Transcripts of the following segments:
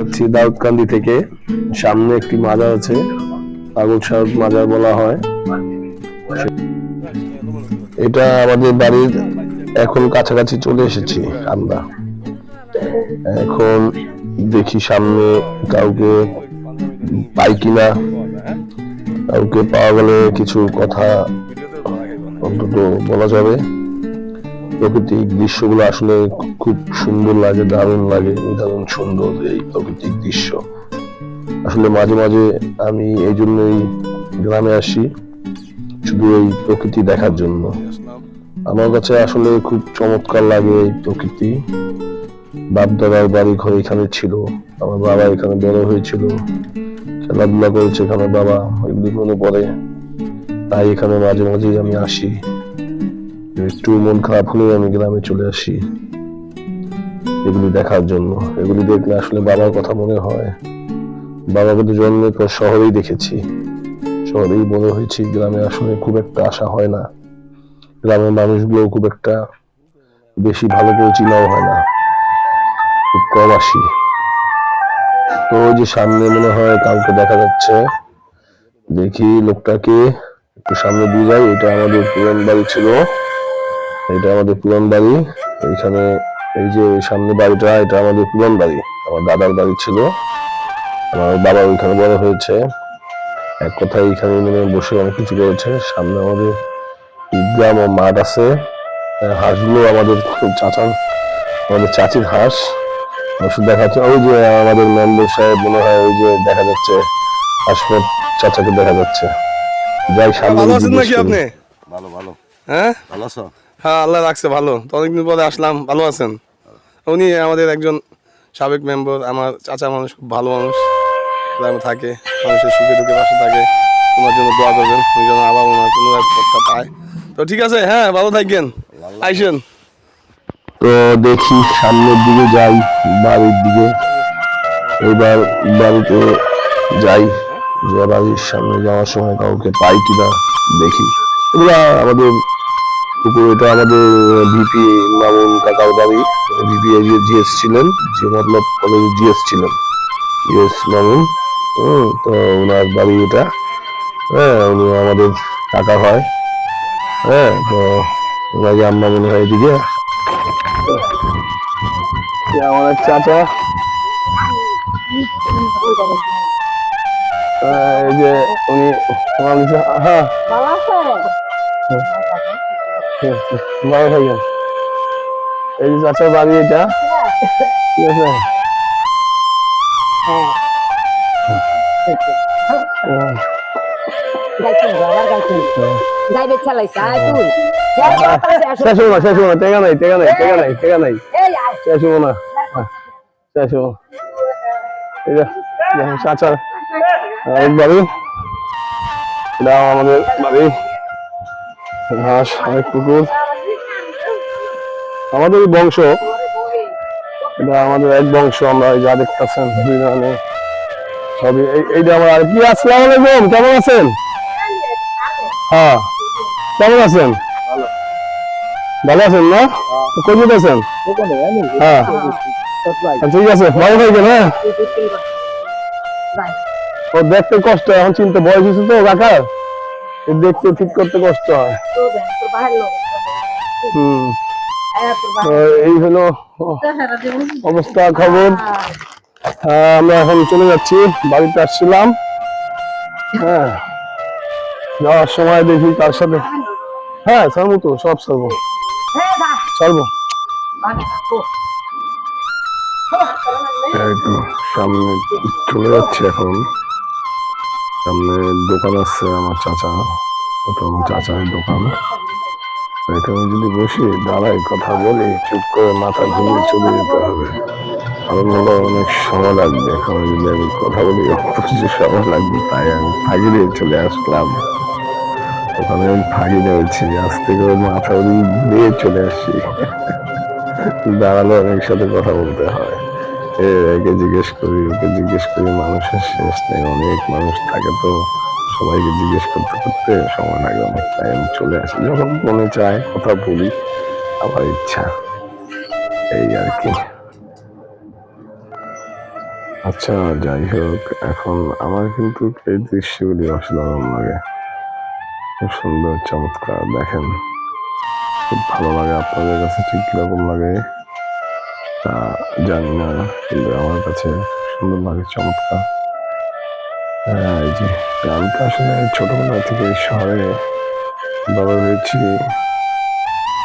যাচ্ছি দাউদকান্দি থেকে। সামনে একটি মাজার আছে পাগল সাহেব মাজার বলা হয়। এটা আমাদের বাড়ির এখন কাছাকাছি চলে এসেছি আমরা। এখন দেখি সামনে কাউকে পাই কিনা। কাউকে পাওয়া গেলে কিছু কথা অন্তত বলা যাবে। প্রাকৃতিক দৃশ্যগুলো আসলে খুব সুন্দর লাগে, দারুণ লাগে দারুণ সুন্দর এই প্রাকৃতিক দৃশ্য। আসলে মাঝে মাঝে আমি এই জন্যই গ্রামে আসি, শুধু এই প্রকৃতি দেখার জন্য। আমার কাছে আসলে খুব চমৎকার লাগে এই প্রকৃতি। বাপ দাদার বাড়ি ঘর এখানে ছিল, আমার বাবা এখানে বড় হয়েছিল, খেলাধুলা করেছে এখানে বাবা এগুলি মনে পড়ে। তাই এখানে মাঝে মাঝেই আমি আসি। একটু মন খারাপ হলেও আমি গ্রামে চলে আসি। এগুলি দেখার জন্য। এগুলি দেখলে আসলে বাবার কথা মনে হয়। বাবাকে তো জন্মের পর শহরেই দেখেছি। শহরেই বড় হয়েছি। গ্রামে আসলে খুব একটা আশা হয় না। গ্রামের মানুষগুলো খুব একটা বেশি ভালো করে চিনাও হয় না। খুব কম আসি। তো যে সামনে মনে হয় কালকে দেখা যাচ্ছে। দেখি লোকটাকে একটু সামনে দিয়ে যাই। এটা আমাদের পুরান বাড়ি ছিল। এটা আমাদের পুরান বাড়ি। এইখানে এই যে সামনে বাড়িটা এটা আমাদের পুরান বাড়ি। আমার দাদার বাড়ি ছিল। আমার বাবা ওইখানে বড় হয়েছে। এক কথায় এখানে মানে বসে অনেক কিছু করেছে। সামনে আমাদের ঈদগাম ও মাঠ আছে। হাঁসগুলো আমাদের খুব চাচা আমাদের চাচির হাঁস। ওষুধ দেখা যাচ্ছে ওই যে আমাদের মেম্বার সাহেব মনে হয় ওই যে দেখা যাচ্ছে হাসমত চাচাকে দেখা যাচ্ছে। যাই সামনে ভালো ভালো। হ্যাঁ? ভালো আছো? হ্যাঁ আল্লাহ রাখছে ভালো। তো অনেকদিন পরে আসলাম ভালো আছেন? উনি আমাদের একজন সাবেক মেম্বার আমার চাচা মানুষ খুব ভালো মানুষ। গ্রামে থাকে মানুষের সুখে দুঃখে পাশে থাকে। তোমার জন্য দোয়া করবেন উনি যেন আবার ওনার কোনো একটা পায়। তো ঠিক আছে হ্যাঁ ভালো থাকবেন আইসেন। তো দেখি সামনের দিকে যাই বাড়ির দিকে। এবার বাড়িতে যাই যে বাড়ির সামনে যাওয়ার সময় কাউকে পাই কিনা দেখি। এগুলা আমাদের পুকুর এটা আমাদের ভিপি মামুন কাকার বাড়ি। ভিপি জিএস ছিলেন যে মতলব কলেজে জিএস ছিলেন। জিএস মামুন হম, তো ওনার বাড়ি এটা। হ্যাঁ উনি আমাদের কাকা হয়। হ্যাঁ তো ওনাকে আম্মা মনে হয় এদিকে। আমার চাচা। এই যে উনি আমার নিচে- হ্যাঁ থাকেন এই যে চাচার বাড়ি এটা। ঠিক আছে? বাড়ি। আমাদের বাড়ি। ঘাস অনেক পুকুর আমাদের বংশ এটা আমাদের এক বংশ আমরা যা দেখতেছেন সবই। এইটা আমার আর কি আসসালামু আলাইকুম কেমন আছেন? হ্যাঁ কেমন আছেন? ভালো আছেন না? কই যেতেছেন? হ্যাঁ। আচ্ছা, ঠিক আছে ভালো থাকবেন হ্যাঁ। ও দেখতে কষ্ট এখন চিনতে বয়স হয়েছে তো কাকার? দেখতে ঠিক করতে কষ্ট হয়। তোর হম। তোর এই হলো অবস্থা খবর। হ্যাঁ, আমরা এখন চলে যাচ্ছি বাড়িতে আসছিলাম। হ্যাঁ। যাওয়ার সময় দেখি কার সাথে হ্যাঁ ছাড়বো তো সব থাকো একটু সামনে চলে যাচ্ছে এখন। সামনে দোকান আছে আমার চাচা আমার চাচার দোকান। এখানে যদি বসি, দাঁড়াই, কথা বলি, চুপ করে মাথা ঘুরিয়ে চলে যেতে হবে। কারণ হলো অনেক সময় লাগবে, এখানে যদি আমি কথা বলি প্রচুর সময় লাগবে, তাই আমি ফাঁকি দিয়ে চলে আসলাম। ওখানে আমি ফাঁকি দিয়েছি, আজ থেকে মাথা দিয়ে চলে আসছি দাঁড়ালে অনেক সাথে কথা বলতে হয়। একে জিজ্ঞেস করি, ওকে জিজ্ঞেস করি মানুষের শেষ নেই অনেক মানুষ থাকে তো? সবাইকে জিজ্ঞেস করতে করতে সময় লাগে, অনেক টাইম চলে আসি। যখন মনে চায়, কথা বলি, আমার ইচ্ছা এই আর কি। আচ্ছা যাই হোক, এখন আমার কিন্তু এই দৃশ্যগুলি অসাধারণ লাগে। খুব সুন্দর, চমৎকার, দেখেন। খুব ভালো লাগে, আপনাদের কাছে ঠিক কীরকম লাগে? তা জানি না কিন্তু আমার কাছে সুন্দর লাগে চমৎকার। হ্যাঁ, এই যে আমি আসলে ছোটবেলা থেকে শহরে বড় হয়েছি।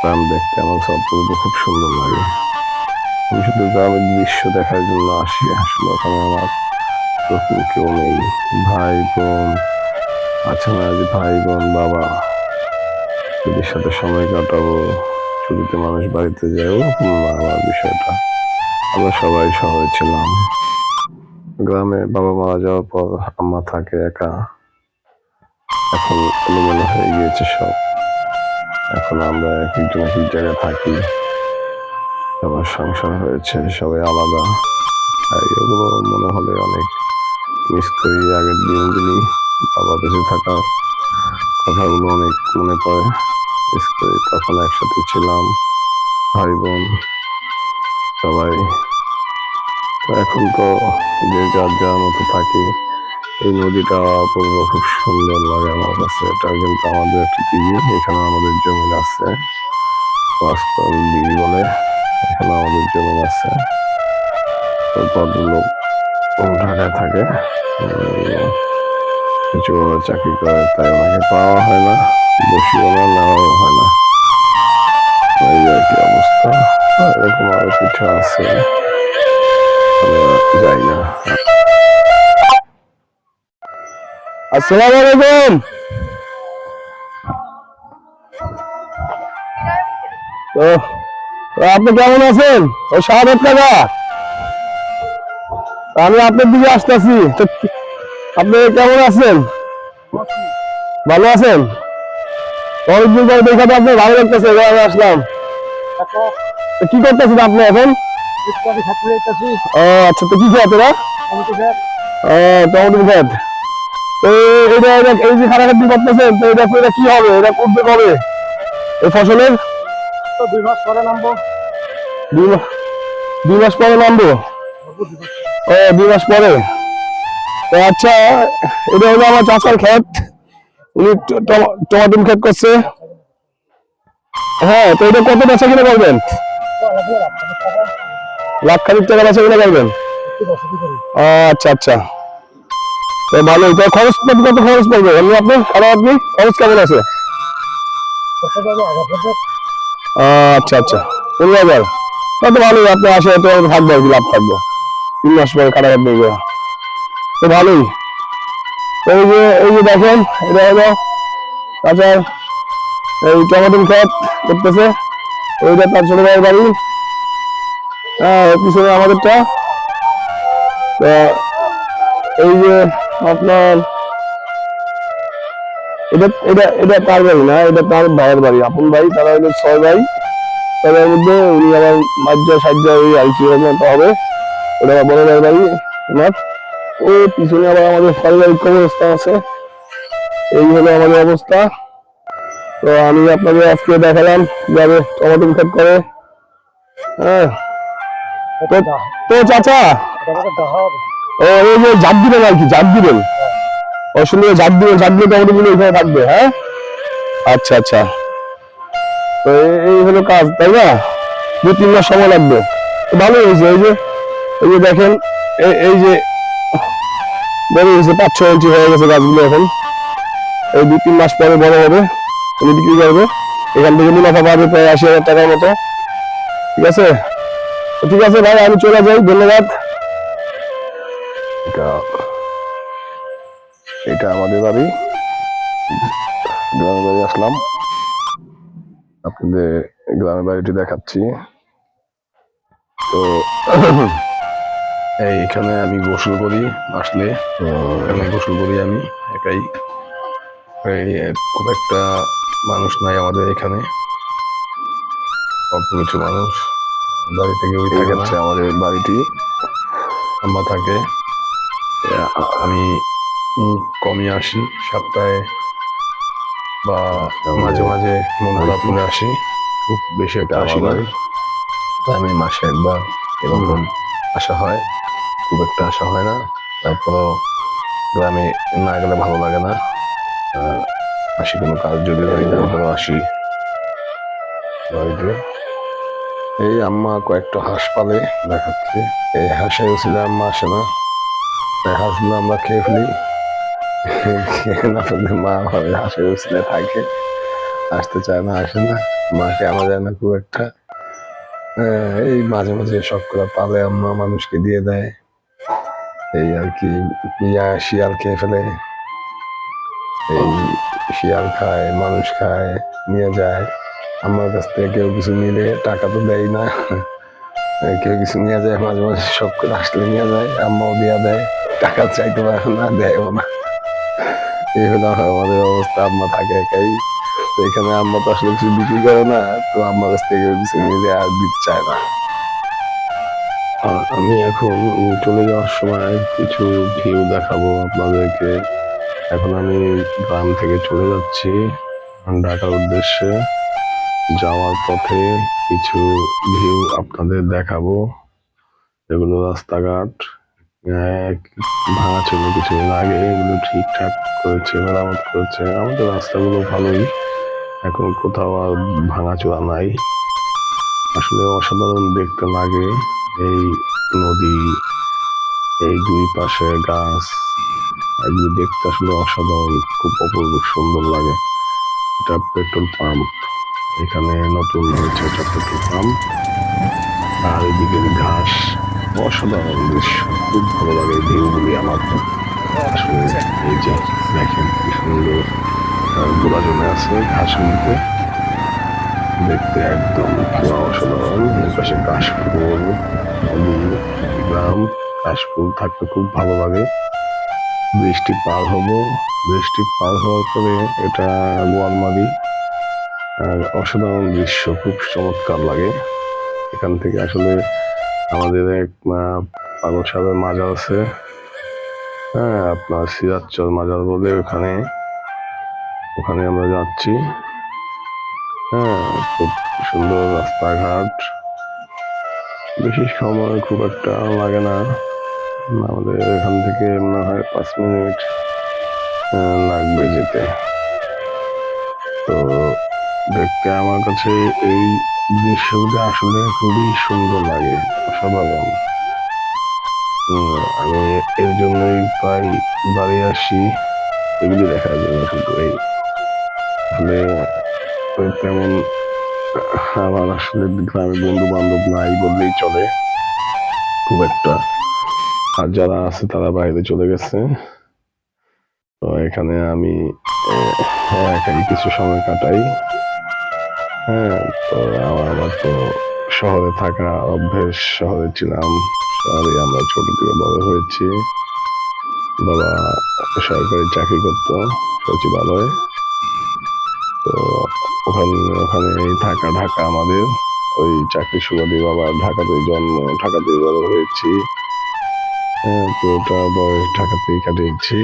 গ্রাম দেখতে আমার সব খুব সুন্দর লাগে। আমি শুধু গ্রামের দৃশ্য দেখার জন্য আসি আসলে ওখানে আমার তখন কেউ নেই। ভাই বোন আছে না যে ভাই বোন বাবা? এদের সাথে সময় কাটাবো। ছুটিতে মানুষ বাড়িতে যায় না আমার বিষয়টা। আমরা সবাই শহরে ছিলাম। গ্রামে বাবা মারা যাওয়ার পর আম্মা থাকে একা। এখন এলোমেলো হয়ে গিয়েছে সব। এখন আমরা এক একজন এক এক জায়গায় থাকি। সবার সংসার হয়েছে, সবাই আলাদা। আর এগুলো মনে হলে অনেক মিস করি আগের দিনগুলি। বাবা বেঁচে থাকা কথাগুলো অনেক মনে পড়ে। মিস করি তখন একসাথে ছিলাম, ভাই বোন, সবাই। এখন তো যে যার যার মতো থাকি, এই নদীটা অপূর্ব, খুব সুন্দর লাগে আমার কাছে। এটা কিন্তু আমাদের একটি দিঘি, এখানে আমাদের জমি আছে। বাস্তব দিঘি বলে এখানে আমাদের জমি আছে। ভদ্রলোক ঢাকায় থাকে কিছু চাকরি করে, তাই ওনাকে পাওয়া হয় না। বসিও না নেওয়াও না। এই আর কি অবস্থা? এরকম আরও কিছু আছে? আমি যাই না। আসসালামু আলাইকুম তো আপনি কেমন আছেন? ও, শাহাদত কাকা। আমি আপনার দিকে আসতেছি। আপনি কেমন আছেন? ভালো আছেন? আসলাম। কি করতেছেন আপনি এখন? আচ্ছা তো এটা তো এটা এটা হবে? এটা করতে কবে ফসলের দুই মাস পরে নামবো দুই মাস দুই মাস পরে নামবো? ও, দুই মাস পরে। আচ্ছা এটা হলো আমার চাচার ক্ষেত উনি ট- ট- টমাটো ক্ষেত করছে। হ্যাঁ তো এটা কত বেচা কিনে করবেন? লাখ খানিক টাকা বেচা কিনে করবেন? আচ্ছা আচ্ছা। তো ভালোই তো খরচ কত খরচ পড়বে? এমনি আপনি আর আপনি? খরচ কেমন আছে? আচ্ছা আচ্ছা। পনেরো হাজার তা ভালোই, আপনি আসে তো থাকবে আর কি, লাভ থাকব। তিন মাস পরে কাটাকাট তো ভালোই। এই যে এই যে দেখেন, এটা হলো চাচার এই টমেটো ক্ষেত করতেছে। ওইটা তার ছোট বাড়ি। হ্যাঁ আমাদেরটা। তো, এই যে আপনার, এটা এটা এটা তার বাড়ি না, এটা তার ভাইয়ের বাড়ি, আপন ভাই, তারা হলো ছয় ভাই। তাদের মধ্যে উনি আবার মাজ্জা সাজ্জা ওই আর কি হবে। ওটা আমার বড় ভাইয়ের বাড়ি, ওনার। ও, পিছনে আবার আমাদের পারিবারিক অবস্থা আছে। এই হলো আমাদের অবস্থা। তো আমি আপনাদের আজকে দেখালাম কীভাবে টমেটো ক্ষেত করে। হ্যাঁ। তো চাচা। ও, এই যে দিবেন আর কি জাত দিবেন। ও জাত দিবেন জাত দিয়ে টমেটো গুলো এখানে থাকবে হ্যাঁ? আচ্ছা আচ্ছা। তো এই- কাজ, তাই না? দু তিন মাস সময় লাগবে। তো ভালো হয়েছে, এই যে এই যে দেখেন এই যে বড় হয়েছে পাঁচ ছয় ইঞ্চি হয়ে গেছে গাছগুলো এখন। এই দু তিন মাস পরে বড় হবে, উনি বিক্রি করবে। এখান থেকে মুনাফা পাবে প্রায় আশি হাজার টাকার মতো। ঠিক আছে? ঠিক আছে ভাই, আমি চলে যাই, ধন্যবাদ। এটা এটা আমাদের বাড়ি। গ্রামের বাড়ি আসলাম। আপনাদের গ্রামের বাড়িটি দেখাচ্ছি। তো এখানে আমি গোসল করি আসলে। তো এখানে গোসল করি আমি একাই। এই খুব একটা মানুষ নাই আমাদের এখানে। অল্প কিছু মানুষ। বাড়ি থেকে ওই থাকে না। আমাদের বাড়িটি। আম্মা থাকে। আমি কমই আসি সপ্তাহে বা মাঝে মাঝে মন খারাপ করে আসি। খুব বেশি একটা আসি আমি মাসে একবার এরকম আসা হয়, খুব একটা আসা হয় না। তারপরও গ্রামে না গেলে ভালো লাগে না। আসি কোনো কাজ যদি হয়, তারপরেও আসি বাড়িতে। এই আম্মা কয়েকটা হাঁস পালে দেখাচ্ছে। এই হাঁসে ছিল আম্মা আসে না। এই হাঁসগুলো আমরা খেয়ে ফেলি। না মা ভাবে হাঁসের উচিলে থাকে। আসতে চায় না, আসে না। মাকে আনা যায় না খুব একটা। এই মাঝে মাঝে করে পালে আম্মা মানুষকে দিয়ে দেয়। এই আর কি, ইয়া শিয়াল খেয়ে ফেলে। এই শিয়াল খায়, মানুষ খায়, নিয়ে যায়। আমার কাছ থেকে কেউ কিছু নিলে টাকা তো দেয় না। কেউ কিছু নিয়ে যায়, মাঝে মাঝে শখ করে আসলে নিয়ে যায়, আম্মাও দিয়ে দেয়। টাকা চাইতে পারে না দেয়ও না। এই হলো আমাদের অবস্থা, আম্মা থাকে একাই। তো এখানে আম্মা তো আসলে কিছু বিক্রি করে না, তো আম্মার কাছ থেকে কিছু নিলে আর দিতে চায় না। আমি এখন চলে যাওয়ার সময় কিছু ভিউ দেখাবো আপনাদেরকে। এখন আমি গ্রাম থেকে চলে যাচ্ছি, ঢাকার উদ্দেশ্যে। যাওয়ার পথে কিছু ভিউ আপনাদের দেখাবো। এগুলো রাস্তাঘাট ভাঙা ছিল কিছুদিন আগে এগুলো ঠিকঠাক করেছে, মেরামত করেছে। আমাদের রাস্তাগুলো ভালোই। এখন কোথাও আর ভাঙাচোরা নাই। আসলে অসাধারণ দেখতে লাগে এই নদী, এই দুই পাশে গাছ। এগুলো দেখতে আসলে অসাধারণ, খুব অপূর্ব সুন্দর লাগে। এটা পেট্রোল পাম্প। এখানে নতুন হয়েছে এটা পেট্রোল পাম্প। আর এদিকে ঘাস। অসাধারণ দৃশ্য। খুব ভালো লাগে এই ভিউগুলি আমার। আসলে এই যে দেখেন কি সুন্দর। গোড়া জমে আছে ঘাসগুলিতে দেখতে একদম অসাধারণ। এর পাশে কাশফুল গ্রাম কাশফুল থাকতে খুব ভালো লাগে। বৃষ্টি পার হব। বৃষ্টি পার হওয়ার পরে এটা গোয়ালমারি আর অসাধারণ দৃশ্য, খুব চমৎকার লাগে। এখান থেকে আসলে আমাদের এক পাগল সাহেবের মাজার আছে। হ্যাঁ আপনার সিরাজচর মাজার বলে ওখানে। ওখানে আমরা যাচ্ছি। হ্যাঁ খুব সুন্দর রাস্তাঘাট। বেশি সময় খুব একটা লাগে না। আমাদের এখান থেকে মনে হয় পাঁচ মিনিট লাগবে যেতে। তো দেখতে আমার কাছে এই দৃশ্যগুলো আসলে খুবই সুন্দর লাগে, অসাধারণ। আমি এর জন্যই প্রায় বাড়ি আসি। এগুলি দেখার জন্য শুধু এই আসলে তেমন, আমার আসলে গ্রামে বন্ধু বান্ধব নাই বললেই চলে। খুব একটা। আর যারা আছে, তারা বাইরে চলে গেছে। তো এখানে আমি একাই কিছু সময় কাটাই। হ্যাঁ তো আমার আমার তো শহরে থাকা অভ্যেস, শহরে ছিলাম। শহরে আমরা ছোট থেকে বড় হয়েছি। বাবা সরকারি চাকরি করতো, সচিবালয়ে। তো ওখানে ওখানে থাকা ঢাকা আমাদের। ওই চাকরি সুবাদে বাবা ঢাকাতে জন্ম ঢাকাতে বড় হয়েছি। হ্যাঁ পুরোটা বয়স ঢাকাতেই কাটিয়েছি।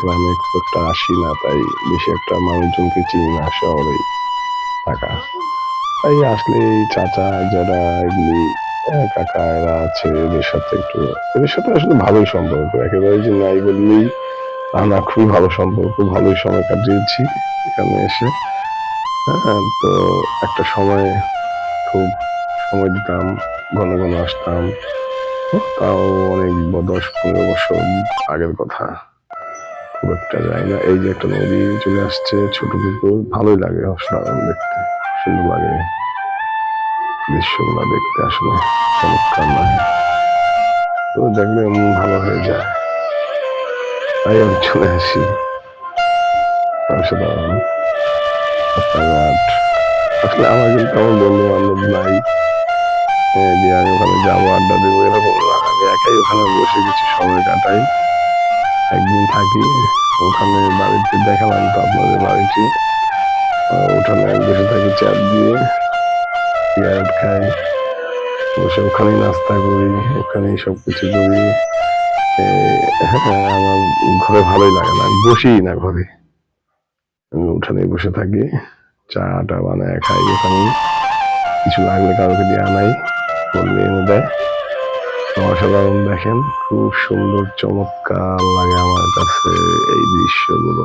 গ্রামে খুব একটা আসি না তাই বেশি একটা মানুষজনকে চিনি না শহরেই থাকা। তাই আসলে এই চাচা যারা এগুলি আহ, কাকা এরা আছে এদের সাথে একটু এদের সাথে আসলে ভালোই সম্পর্ক। একেবারে যে নাই বললেই না খুবই ভালো সম্পর্ক ভালোই সময় কাটিয়েছি এখানে এসে। হ্যাঁ তো একটা সময় খুব সময় দিতাম, ঘন ঘন আসতাম। তাও অনেক দশ পনেরো বছর আগের কথা। খুব একটা না। এই যে একটা নদী চলে আসছে, ছোট পুকুর, ভালোই লাগে অসাধারণ দেখতে। সুন্দর লাগে। দৃশ্যগুলো দেখতে আসলে চমৎকার লাগে। তো দেখলে ভালো হয়ে যায়। আমি চলে আসি অসাধারণ রাস্তাঘাট আসলে আমার কিন্তু আমার বন্ধু বান্ধব নাই এ, যে আমি ওখানে যাব আড্ডা দেবো এরকম না আমি একাই ওখানে বসে কিছু সময় কাটাই একদিন থাকি ওখানে বাড়িতে দেখালাম তো আপনাদের বাড়িটি আহ, উঠানে বসে থাকি চাপ দিয়ে সিগারেট খাই বসে ওখানেই নাস্তা করি ওখানেই সব কিছু করি হ্যাঁ, ঘরে ভালোই লাগে না বসি না ঘরে। আমি উঠানে বসে থাকি চা টা বানায় খাই ওখানে কিছু লাগলে কাউকে দিয়ে আনাই বললে এনে দেয়। অসাধারণ দেখেন, খুব সুন্দর, চমৎকার লাগে আমার কাছে এই দৃশ্যগুলো।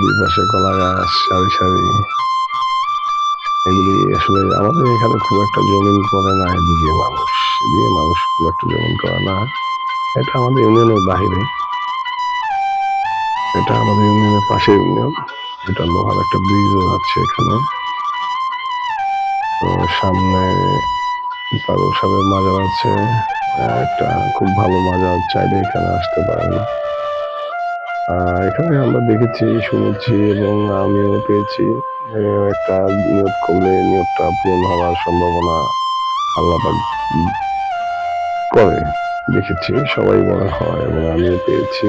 দুই পাশে কলা গাছ, সারি সারি। এগুলি আসলে আমাদের এখানে খুব একটা জমিন করে না, এদিকে মানুষ এদিকে মানুষ খুব একটা জমিন করে না। এটা আমাদের ইউনিয়নের বাহিরে। এটা আমাদের ইউনিয়নের পাশে ইউনিয়ন। এটা লোহার একটা ব্রিজও আছে এখানে। তো সামনে পাগল সাহেবের মাজার আছে। একটা খুব ভালো মাজার চাইলে এখানে আসতে পারেন। এখানে আমরা দেখেছি, শুনেছি এবং আমিও পেয়েছি একটা নিয়োগ করলে নিয়োগটা পূরণ হওয়ার সম্ভাবনা আল্লাহ করে। দেখেছি, সবাই বলা হয় এবং আমিও পেয়েছি।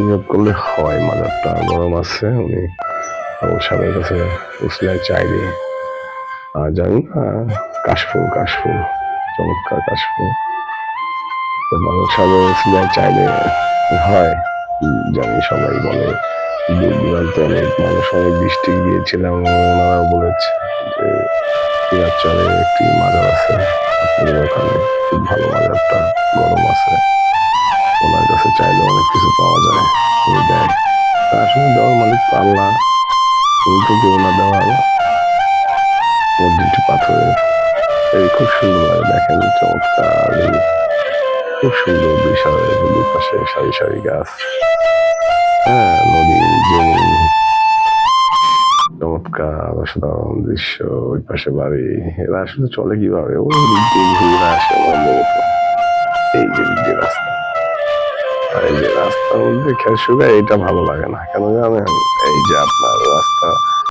নিয়োগ করলে হয় মাজারটা, গরম আছে উনি সাহেবের কাছে উসলায় চাইলে আর জানি না, কাশফুল কাশফুল, চমৎকার কাশফুল। তো মানুষ সাথে সিলাই চাইলে হয়, জানি সবাই বলে। দূর অনেক মানুষ, অনেক ডিস্ট্রিক্ট গিয়েছিলাম এবং ওনারাও বলেছে যে চলে একটি মাজার আছে। ওখানে খুব ভালো মাজারটা গরম আছে ওনার কাছে চাইলে অনেক কিছু পাওয়া যায় উনি দেয় তা আসলে দেওয়ার মালিক আল্লাহ উনি কেউ না দেওয়ার মসজিদটি পাথরের এই খুব সুন্দর লাগে দেখেন চমৎকার খুব সুন্দর সারি দুই পাশে সারি সারি গাছ হ্যাঁ নদী জমি চমৎকার অসাধারণ দৃশ্য, ওই পাশে বাড়ি। এরা আসলে চলে কীভাবে? দিক ঘুরে আসে আমাদের এই যে রাস্তা। আর এই যে রাস্তার মধ্যে খেয়াল এটা ভালো লাগে না। কেন জানেন? এই যে আপনার রাস্তা